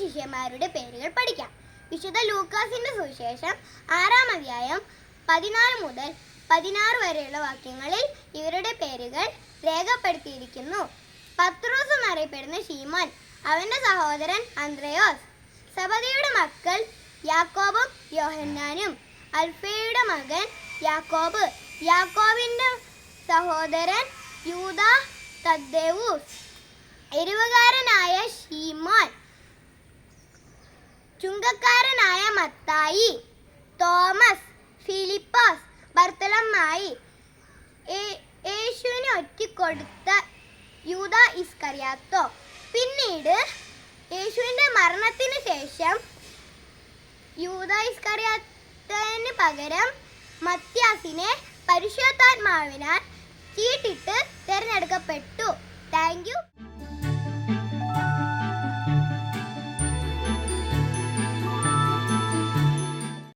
ശിഷ്യന്മാരുടെ പേരുകൾ പഠിക്കാം. വിശുദ്ധ ലൂക്കാസിന്റെ സുവിശേഷം ആറാം അധ്യായം പതിനാല് മുതൽ പതിനാറ് വരെയുള്ള വാക്യങ്ങളിൽ ഇവരുടെ പേരുകൾ രേഖപ്പെടുത്തിയിരിക്കുന്നു. പത്രോസ് എന്നറിയപ്പെടുന്ന ഷീമോൻ അവന്റെ സഹോദരൻ അന്ത്രയോസ് സബദിയുടെ മക്കൾ യാക്കോബും യോഹന്നാനും അൽഫയുടെ മകൻ യാക്കോബ് യാക്കോബിന്റെ സഹോദരൻ യൂത തദ്ദേവൂസ് എരിവുകാരനായ ഷീമോൻ ചുങ്കക്കാരനായ മത്തായി തോമസ് ഫിലിപ്പോസ് ബർത്തലമായി യേശുവിനെ ഒറ്റിക്കൊടുത്ത യൂത ഇസ്കറിയാത്തോ പിന്നീട് യേശുവിന്റെ മരണത്തിന് ശേഷം യൂത ഇസ്കറിയാത്തന് പകരം മത്യാസിനെ പരിശുദ്ധാത്മാവിനാൽ ചീട്ടിട്ട്